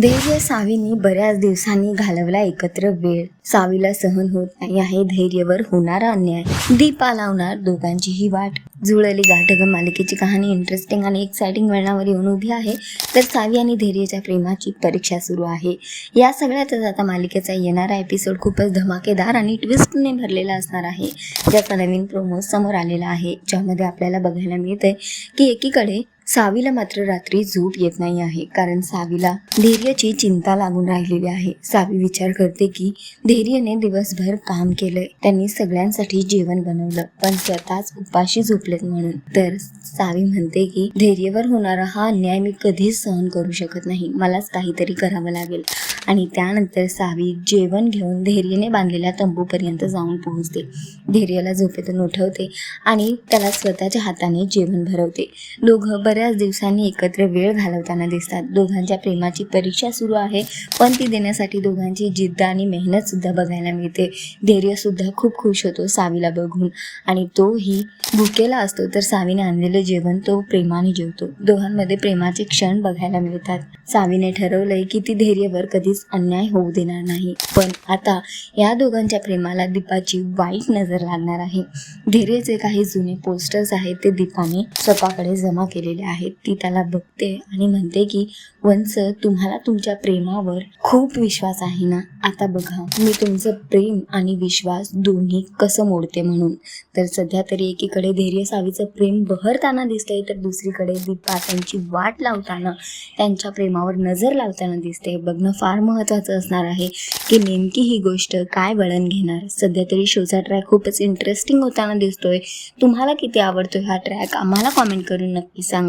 धैर्य सावीने बऱ्याच दिवसांनी घालवला एकत्र वेळ. सावीला सहन होत नाही आहे धैर्यवर होणारा अन्याय. दीपा लावणार दोघांचीही वाट. जुळली गाठग मालिकेची कहाणी इंटरेस्टिंग आणि एक्साइटिंग वळणावर येऊन उभी आहे. तर सावी आणि धैर्यच्या प्रेमाची परीक्षा सुरू आहे. या सगळ्यातच आता मालिकेचा येणारा एपिसोड खूपच धमाकेदार आणि ट्विस्टने भरलेला असणार आहे. ज्याचा नवीन प्रोमो समोर आलेला आहे. ज्यामध्ये आपल्याला बघायला मिळते की एकीकडे सावीला मात्र रात्री झोप येत नाही आहे कारण सावीला धैर्याची चिंता लागून राहिलेली आहे. सावी विचार करते की धैर्यने दिवसभर काम केलंय त्यांनी सगळ्यांसाठी जेवण बनवलं पण स्वतःच उपाशी झोपलेत म्हणून. तर सावी म्हणते की धैर्यवर होणारा हा अन्याय मी कधीच सहन करू शकत नाही मलाच काहीतरी करावं लागेल. आणि त्यानंतर सावी जेवण घेऊन धैर्यने बांधलेल्या तंबूपर्यंत जाऊन पोहोचते. धैर्याला झोपेतून उठवते आणि त्याला स्वतःच्या हाताने जेवण भरवते. दोघं बरं बऱ्याच दिवसांनी एकत्र वेळ घालवताना दिसतात. दोघांच्या प्रेमाची परीक्षा सुरू आहे पण ती देण्यासाठी दोघांची जिद्द आणि मेहनत सुद्धा बघायला मिळते. धैर्य सुद्धा खूप खुश होतो सावीला बघून. आणि तोही भुकेला असतो तर सावीने आणलेलं जेवण तो प्रेमाने जेवतो. दोघांमध्ये प्रेमाचे क्षण बघायला मिळतात. सावीने ठरवलंय की ती धैर्यवर कधीच अन्याय होऊ देणार नाही. पण आता या दोघांच्या प्रेमाला दीपाची वाईट नजर लागणार आहे. धैर्यचे काही जुने पोस्टर्स आहेत ते दीपाने स्वतःकडे जमा केलेले आहेत ती त्याला बघते आणि म्हणते की वंस तुम्हाला तुमच्या प्रेमावर खूप विश्वास आहे ना? आता बघा मी तुमचं प्रेम आणि विश्वास दोन्ही कसं मोडते म्हणून. तर सध्या तरी एकीकडे धैर्य सावीचं प्रेम बहरताना दिसतंय तर दुसरीकडे दीपा त्यांची वाट लावताना त्यांच्या प्रेमावर नजर लावताना दिसते बघणं फार महत्त्वाचं असणार आहे की नेमकी ही गोष्ट काय वळण घेणार. सध्या तरी शोचा ट्रॅक खूपच इंटरेस्टिंग होताना दिसतोय. तुम्हाला किती आवडतो हा ट्रॅक आम्हाला कॉमेंट करून नक्की